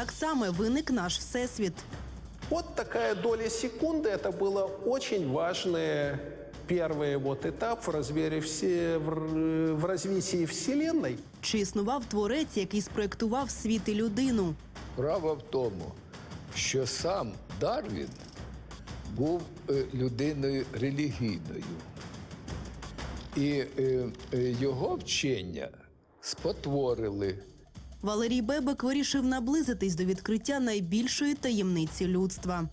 як саме виник наш всесвіт. Вот такая доля секунды, это было очень важный первый вот этап в, развере все, в, р- в развитии Вселенной. Чи існував творець, який спроектував світ і людину? Справа в тому, що сам Дарвін був е, людиною релігійною. І е, е, його вчення спотворили. Валерій Бебек вирішив наблизитись до відкриття найбільшої таємниці людства.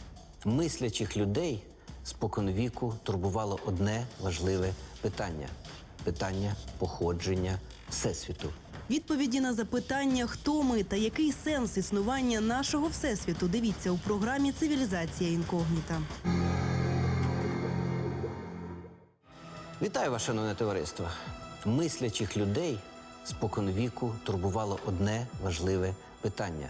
Мислячих людей споконвіку турбувало одне важливе питання питання походження Всесвіту. Відповіді на запитання, хто ми та який сенс існування нашого всесвіту. Дивіться у програмі Цивілізація інкогніта. Вітаю вас, шановне товариство! Мислячих людей споконвіку турбувало одне важливе питання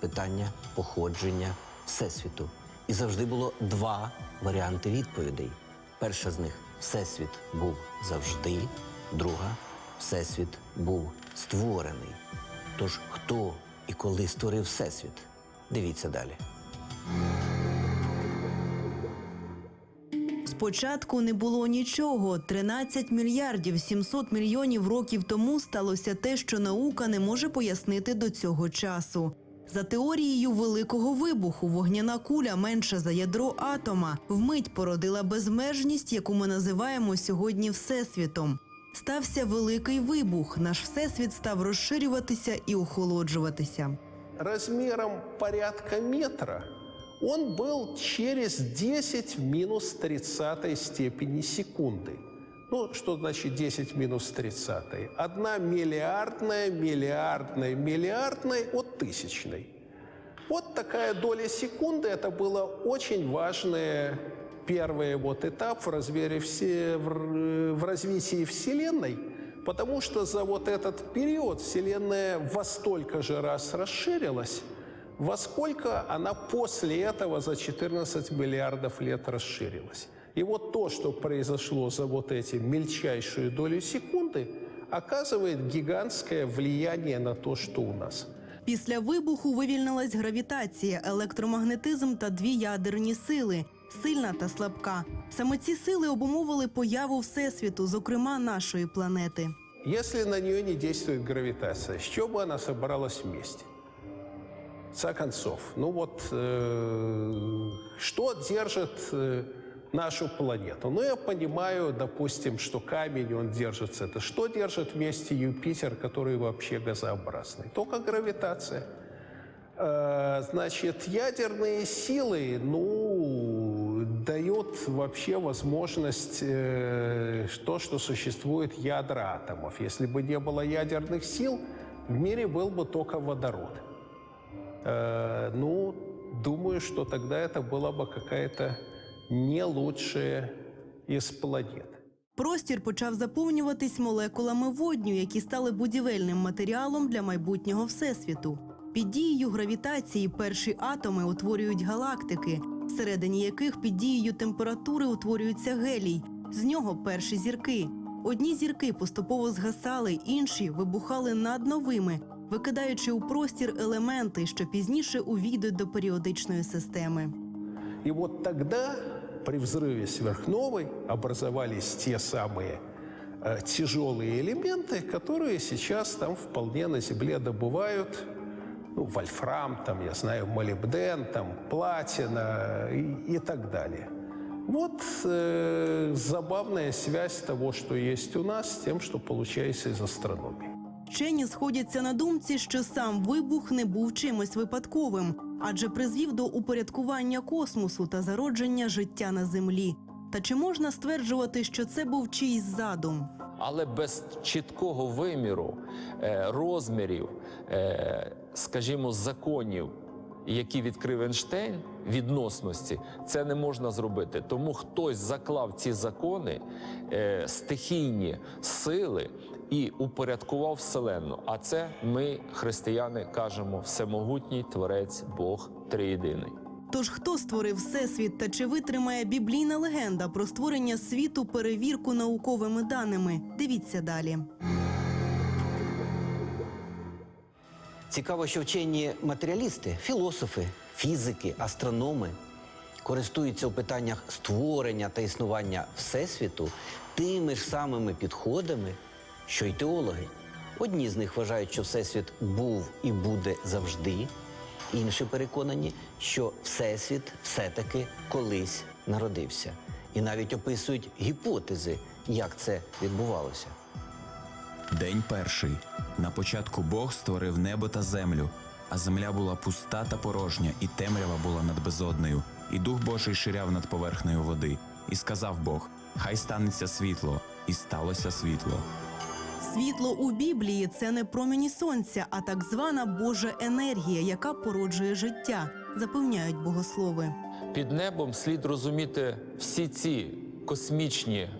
питання походження Всесвіту. І завжди було два варіанти відповідей. Перша з них Всесвіт був завжди, друга Всесвіт був створений. Тож хто і коли створив Всесвіт? Дивіться далі. Спочатку не було нічого. 13 мільярдів 700 мільйонів років тому сталося те, що наука не може пояснити до цього часу. За теорією великого вибуху, вогняна куля менша за ядро атома вмить породила безмежність, яку ми називаємо сьогодні всесвітом. Стався великий вибух. Наш всесвіт став розширюватися і охолоджуватися. Размером порядка метра он был через 10 в минус 30 степени секунды. Ну, что значит 10 в минус 30? Одна миллиардная, миллиардная, миллиардная от тысячной. Вот такая доля секунды, это было очень важный первый вот этап в, развере все, в, в развитии Вселенной, потому что за вот этот период Вселенная во столько же раз расширилась, во сколько она после этого за 14 миллиардов лет расширилась. И вот то, что произошло за вот эти мельчайшую долю секунды, оказывает гигантское влияние на то, что у нас. Після вибуху вивільнилась гравітація, електромагнетизм та дві ядерні сили сильна та слабка. Саме ці сили обумовили появу всесвіту, зокрема нашої планети. Если на нее не действует гравитация, с чего бы она собралась вместе? В конце концов, ну вот, э, что держит э, нашу планету? Ну, я понимаю, допустим, что камень, он держится. Это что держит вместе Юпитер, который вообще газообразный? Только гравитация. Э, Значит, ядерные силы, ну, дают вообще возможность э, то, что существует ядра атомов. Если бы не было ядерных сил, в мире был бы только водород. Э, ну, думаю, что тогда это была бы какая-то не лучшая из планет. Простір почав заповнюватись молекулами водню, які стали будівельним матеріалом для майбутнього всесвіту. Під дією гравітації перші атоми утворюють галактики, всередині яких під дією температури утворюється гелій. З нього перші зірки. Одні зірки поступово згасали, інші вибухали над новими, викидаючи у простір елементи, що пізніше увійдуть до періодичної системи. И вот тогда, при взрыве сверхновой, образовались те самые э, тяжелые элементы, которые сейчас там вполне на Земле добывают. Ну, вольфрам, там, я знаю, молибден, там, платина и, и так далее. Вот э, забавная связь того, что есть у нас, с тем, что получается из астрономии. Вчені сходяться на думці, що сам вибух не був чимось випадковим, адже призвів до упорядкування космосу та зародження життя на землі. Та чи можна стверджувати, що це був чийсь задум? але без чіткого виміру, е, розмірів, е, скажімо, законів, які відкрив Ейнштейн, відносності, це не можна зробити. Тому хтось заклав ці закони, е, стихійні сили і упорядкував Вселенну. А це ми, християни, кажемо всемогутній Творець Бог Триєдиний. Тож хто створив всесвіт та чи витримає біблійна легенда про створення світу перевірку науковими даними? Дивіться далі. Цікаво, що вчені матеріалісти, філософи, фізики, астрономи користуються у питаннях створення та існування Всесвіту тими ж самими підходами, що й теологи. Одні з них вважають, що Всесвіт був і буде завжди, інші переконані, що Всесвіт все-таки колись народився. І навіть описують гіпотези, як це відбувалося. День перший. На початку Бог створив небо та землю, а земля була пуста та порожня, і темрява була над безоднею, і дух Божий ширяв над поверхнею води. І сказав Бог: Хай станеться світло, і сталося світло. Світло у Біблії це не промені сонця, а так звана Божа енергія, яка породжує життя, запевняють богослови. Під небом слід розуміти всі ці космічні,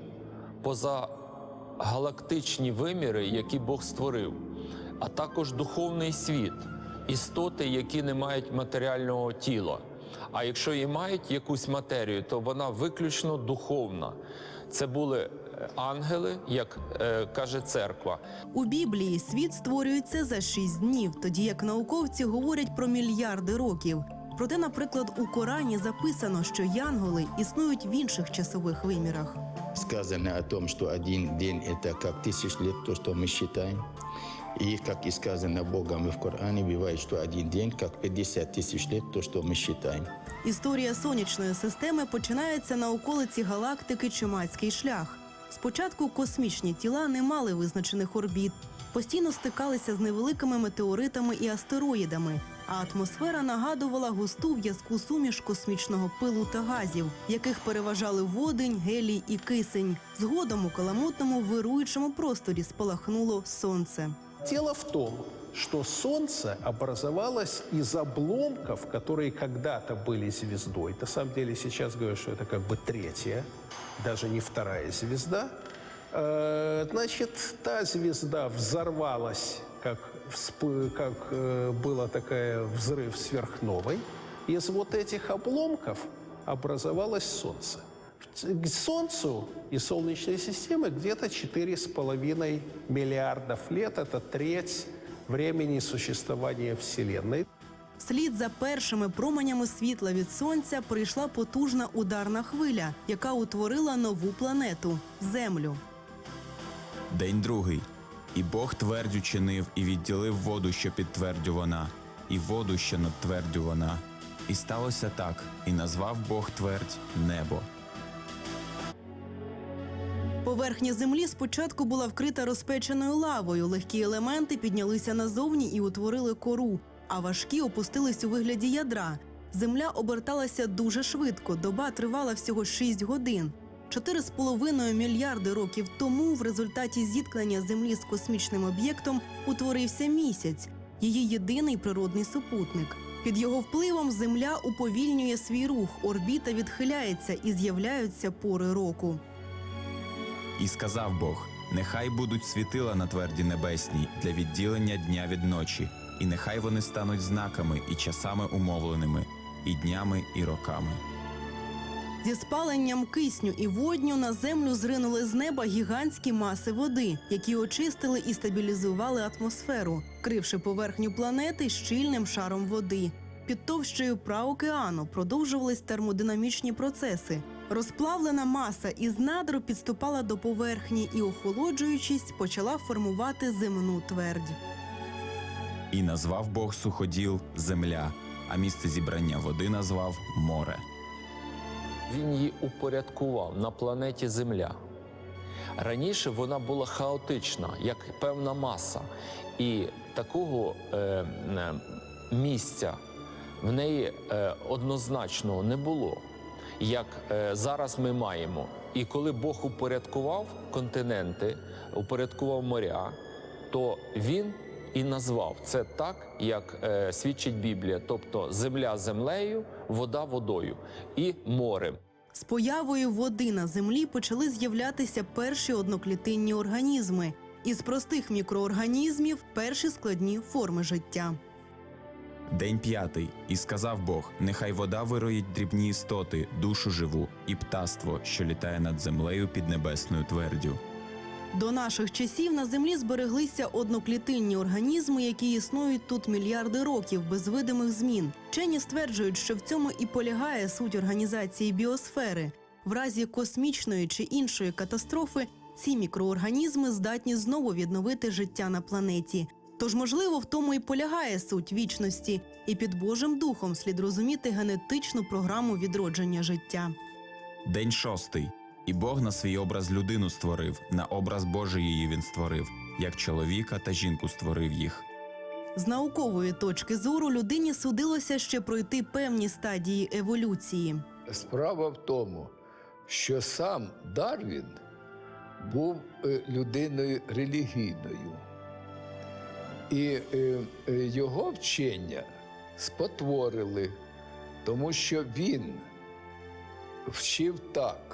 позагалактичні виміри, які Бог створив, а також духовний світ, істоти, які не мають матеріального тіла. А якщо і мають якусь матерію, то вона виключно духовна. Це були е, ангели, як е, каже церква. У Біблії світ створюється за шість днів, тоді як науковці говорять про мільярди років. Проте, наприклад, у Корані записано, що янголи існують в інших часових вимірах сказано о том, что один день – это как тысяч лет, то, что мы считаем. И как и сказано Богом и в Коране, бывает, что один день как 50 тысяч лет, то, что мы считаем. Історія сонячної системи починається на околиці галактики Чумацький шлях. Спочатку космічні тіла не мали визначених орбіт, постійно стикалися з невеликими метеоритами і астероїдами, а атмосфера нагадувала густу в'язку суміш космічного пилу та газів, в яких переважали водень, гелій і кисень. Згодом у каламутному вируючому просторі спалахнуло сонце. Дело в том, что Солнце образовалось из обломков, которые когда-то были звездой. На самом деле сейчас говорят, что это как бы третья, даже не вторая звезда. Э, Значит, та звезда взорвалась, как, вспы- как э, была такая взрыв сверхновой. Из вот этих обломков образовалось Солнце. К Солнцу и Солнечной системы где-то 4,5 миллиардов лет. Это треть времени существования Вселенной. Вслід за першими променями світла від сонця прийшла потужна ударна хвиля, яка утворила нову планету Землю. День другий. І Бог твердю чинив, і відділив воду, що під твердю вона, і воду, що над твердю вона. І сталося так, і назвав Бог твердь небо. Поверхня землі спочатку була вкрита розпеченою лавою. Легкі елементи піднялися назовні і утворили кору, а важкі опустились у вигляді ядра. Земля оберталася дуже швидко. Доба тривала всього 6 годин. Чотири з половиною мільярди років тому, в результаті зіткнення Землі з космічним об'єктом, утворився місяць, її єдиний природний супутник. Під його впливом Земля уповільнює свій рух, орбіта відхиляється і з'являються пори року. І сказав Бог: Нехай будуть світила на тверді небесній для відділення дня від ночі, і нехай вони стануть знаками і часами умовленими, і днями, і роками. Зі спаленням кисню і водню на землю зринули з неба гігантські маси води, які очистили і стабілізували атмосферу, кривши поверхню планети щільним шаром води. Під товщею праокеану продовжувались термодинамічні процеси. Розплавлена маса із надру підступала до поверхні і, охолоджуючись, почала формувати земну твердь. І назвав Бог суходіл земля, а місце зібрання води назвав море. Він її упорядкував на планеті Земля. Раніше вона була хаотична, як певна маса, і такого е, е, місця в неї е, однозначного не було, як е, зараз ми маємо. І коли Бог упорядкував континенти, упорядкував моря, то він і назвав це так, як е, свідчить Біблія, тобто земля землею, вода водою і морем. З появою води на землі почали з'являтися перші одноклітинні організми. Із простих мікроорганізмів перші складні форми життя. День п'ятий. І сказав Бог: Нехай вода вироїть дрібні істоти, душу живу і птаство, що літає над землею під небесною твердю. До наших часів на землі збереглися одноклітинні організми, які існують тут мільярди років без видимих змін. Вчені стверджують, що в цьому і полягає суть організації біосфери. В разі космічної чи іншої катастрофи ці мікроорганізми здатні знову відновити життя на планеті. Тож, можливо, в тому і полягає суть вічності, і під Божим духом слід розуміти генетичну програму відродження життя. День шостий. І Бог на свій образ людину створив, на образ Божий її він створив, як чоловіка та жінку створив їх. З наукової точки зору людині судилося ще пройти певні стадії еволюції. Справа в тому, що сам Дарвін був е, людиною релігійною. І е, е, його вчення спотворили, тому що він вчив так,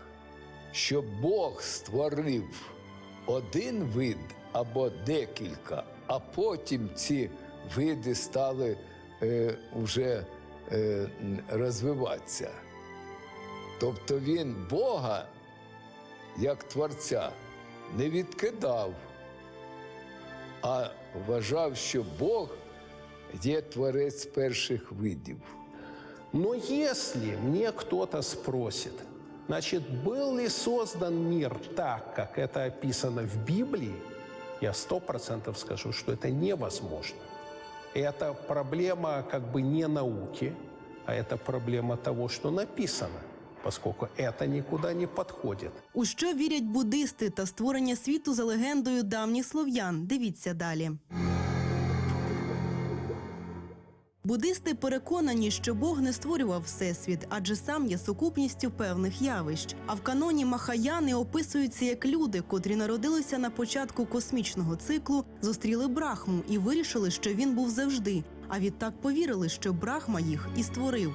що Бог створив один вид або декілька, а потім ці види стали е, вже е, розвиватися. Тобто він Бога, як Творця, не відкидав, а вважав, що Бог є творець перших видів. Но если мне кто-то спросит, значит, был ли создан мир так, как это описано в Библии, я сто процентов скажу, что это невозможно. Это проблема как бы не науки, а это проблема того, что написано, поскольку это никуда не подходит. У що вірять буддисти та створення світу за легендою давніх слов'ян? Дивіться далі. Буддисти переконані, що Бог не створював всесвіт, адже сам є сукупністю певних явищ. А в каноні Махаяни описуються як люди, котрі народилися на початку космічного циклу, зустріли Брахму і вирішили, що він був завжди. А відтак повірили, що Брахма їх і створив.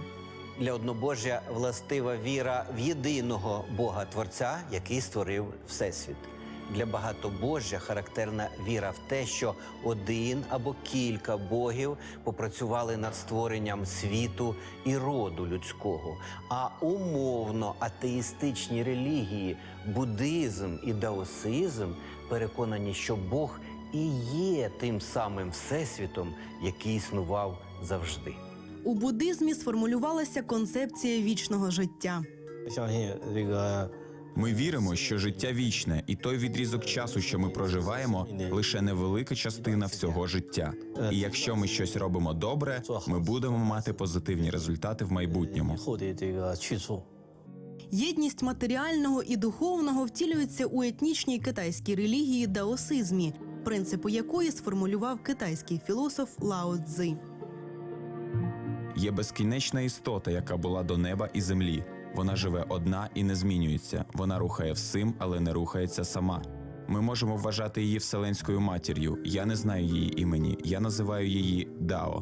Для однобожжя властива віра в єдиного Бога Творця, який створив Всесвіт. Для багатобожжя характерна віра в те, що один або кілька богів попрацювали над створенням світу і роду людського. А умовно атеїстичні релігії, буддизм і даосизм переконані, що Бог і є тим самим всесвітом, який існував завжди. У буддизмі сформулювалася концепція вічного життя. Ми віримо, що життя вічне, і той відрізок часу, що ми проживаємо, лише невелика частина всього життя. І якщо ми щось робимо добре, ми будемо мати позитивні результати в майбутньому. Єдність матеріального і духовного втілюється у етнічній китайській релігії даосизмі, принципи якої сформулював китайський філософ Лао Цзи. Є безкінечна істота, яка була до неба і землі. Вона живе одна і не змінюється. Вона рухає всім, але не рухається сама. Ми можемо вважати її вселенською матір'ю. Я не знаю її імені. Я називаю її Дао.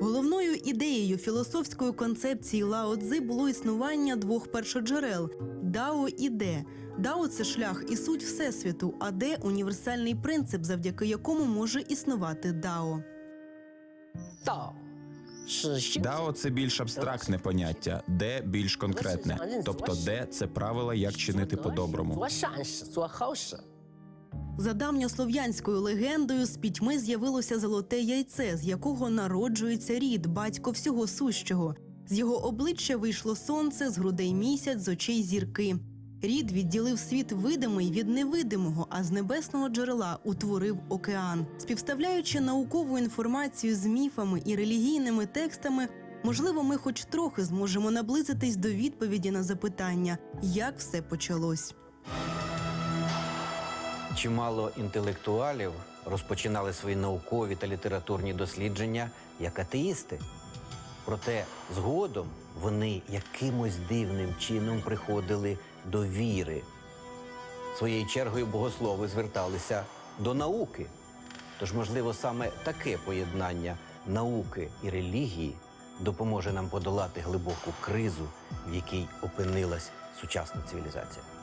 Головною ідеєю філософської концепції Лао Цзи було існування двох першоджерел Дао і Де. Дао це шлях і суть Всесвіту, а де універсальний принцип, завдяки якому може існувати Дао. Дао. Дао це більш абстрактне поняття, де більш конкретне, тобто де це правила, як чинити по-доброму. За давньослов'янською легендою з пітьми з'явилося золоте яйце, з якого народжується рід, батько всього сущого. З його обличчя вийшло сонце, з грудей місяць, з очей зірки. Рід відділив світ видимий від невидимого, а з небесного джерела утворив океан. Співставляючи наукову інформацію з міфами і релігійними текстами, можливо, ми хоч трохи зможемо наблизитись до відповіді на запитання, як все почалось. Чимало інтелектуалів розпочинали свої наукові та літературні дослідження як атеїсти. Проте згодом вони якимось дивним чином приходили до віри. Своєю чергою богослови зверталися до науки. Тож, можливо, саме таке поєднання науки і релігії допоможе нам подолати глибоку кризу, в якій опинилась сучасна цивілізація.